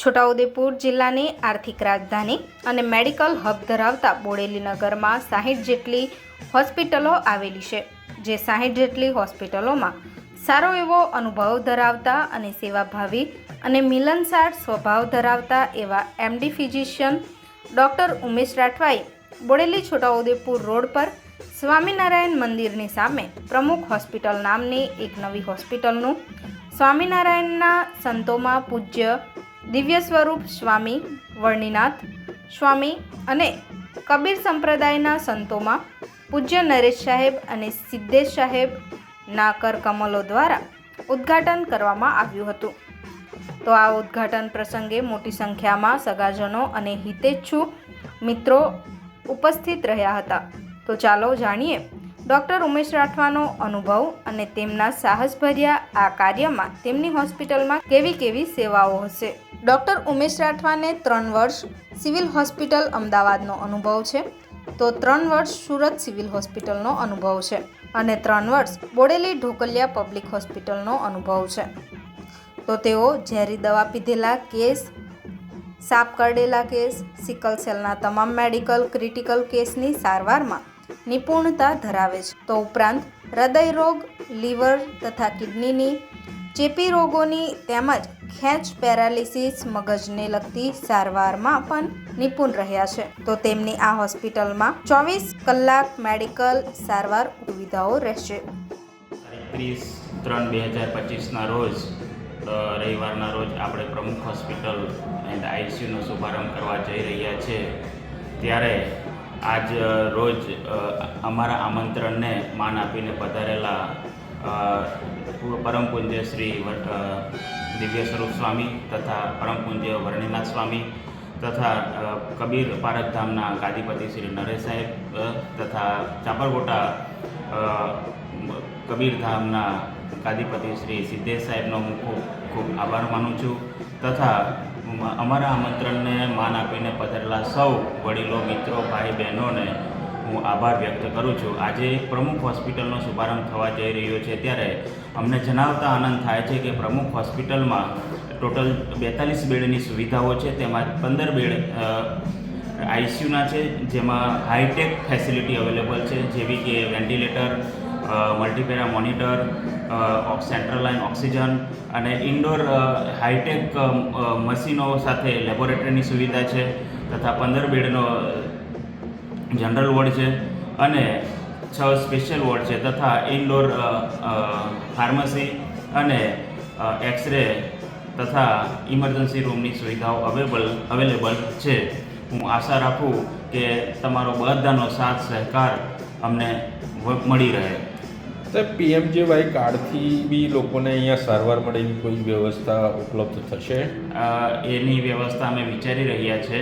છોટાઉદેપુર જિલ્લાની આર્થિક રાજધાની અને મેડિકલ હબ ધરાવતા બોડેલી નગરમાં સાહીઠ જેટલી હોસ્પિટલો આવેલી છે, જે સાહીઠ જેટલી હોસ્પિટલોમાં સારો એવો અનુભવ ધરાવતા અને સેવાભાવી અને મિલનસાર સ્વભાવ ધરાવતા એવા એમડી ફિઝિશિયન ડૉક્ટર ઉમેશ રાઠવાએ બોડેલી છોટાઉદેપુર રોડ પર સ્વામિનારાયણ મંદિરની સામે પ્રમુખ હોસ્પિટલ નામની એક નવી હોસ્પિટલનું સ્વામિનારાયણના સંતોમાં પૂજ્ય દિવ્ય સ્વરૂપ સ્વામી, વર્ણિનાથ સ્વામી અને કબીર સંપ્રદાયના સંતોમાં પૂજ્ય નરેશ સાહેબ અને સિદ્ધેશ સાહેબ નાકર કમલો દ્વારા ઉદ્ઘાટન કરવામાં આવ્યું હતું. તો આ ઉદ્ઘાટન પ્રસંગે મોટી સંખ્યામાં સગાજનો અને હિતેચ્છુ મિત્રો ઉપસ્થિત રહ્યા હતા. તો ચાલો જાણીએ ડૉક્ટર ઉમેશ રાઠવાનો અનુભવ અને તેમના સાહસભર્યા આ કાર્યમાં તેમની હોસ્પિટલમાં કેવી કેવી સેવાઓ હશે. ડૉક્ટર ઉમેશ રાઠવાને ત્રણ વર્ષ સિવિલ હોસ્પિટલ અમદાવાદનો અનુભવ છે. તો ત્રણ વર્ષ સુરત સિવિલ હોસ્પિટલનો અનુભવ છે અને ત્રણ વર્ષ બોડેલી ઢોકલિયા પબ્લિક હોસ્પિટલનો અનુભવ છે. તો તેઓ ઝેરી દવા પીધેલા કેસ, સાપ કરડેલા કેસ, સિકલ સેલના તમામ મેડિકલ ક્રિટિકલ કેસની સારવારમાં નિપુણતા ધરાવે છે. તો ઉપરાંત હૃદય રોગ લીવર તથા કિડનીની ચેપી રોગોની તેમજ ખેંચ પેરાલિસિસ મગજને લગતી સારવારમાં પણ નિપુણ રહ્યા છે. તો તેમની આ હોસ્પિટલમાં ચોવીસ કલાક મેડિકલ સારવાર સુવિધાઓ રહેશે. ત્રીસ ત્રણ બે હજાર પચીસના રોજ રવિવારના રોજ આપણે પ્રમુખ હોસ્પિટલ એન્ડ આઈસીયુનો શુભારંભ કરવા જઈ રહ્યા છે. ત્યારે આજ રોજ અમારા આમંત્રણને માન આપીને પધારેલા પરમ પૂજ્ય શ્રી દિવ્ય સ્વરૂપ સ્વામી તથા પરમ પૂજ્ય વર્ણિનાથ સ્વામી તથા કબીર પારકધામના ગાદીપતિ શ્રી નરેશ સાહેબ તથા ચાપરગોટા કબીરધામના ગાદીપતિ શ્રી સિદ્ધેશ સાહેબનો હું ખૂબ ખૂબ આભાર માનું છું તથા અમારા આમંત્રણને માન આપીને પધારેલા સૌ વડીલો, મિત્રો, ભાઈ બહેનોને હું આભાર વ્યક્ત કરું છું. આજે પ્રમુખ હોસ્પિટલનો શુભારંભ થવા જઈ રહ્યો છે ત્યારે અમને જણાવતા આનંદ થાય છે કે પ્રમુખ હોસ્પિટલમાં ટોટલ બેતાલીસ બેડની સુવિધાઓ છે. તેમાં પંદર બેડ આઈસીયુના છે, જેમાં હાઈટેક ફેસિલિટી અવેલેબલ છે, જેવી કે ventilator multipara monitor central line oxygen અને ઇન્ડોર હાઈટેક મશીનો સાથે લેબોરેટરીની સુવિધા છે તથા પંદર બેડનો જનરલ વોર્ડ છે અને છ સ્પેશિયલ વોર્ડ છે તથા ઇન્ડોર ફાર્મસી અને એક્સરે તથા ઇમરજન્સી રૂમની સુવિધાઓ અવેલેબલ અવેલેબલ છે. હું આશા રાખું કે તમારો બધાનો સાથ સહકાર અમને મળી રહે. તો પીએમજેવાય કાર્ડથી બી લોકોને અહીંયા સારવાર મળે એવી કોઈ વ્યવસ્થા ઉપલબ્ધ થશે? એની વ્યવસ્થા અમે વિચારી રહ્યા છે.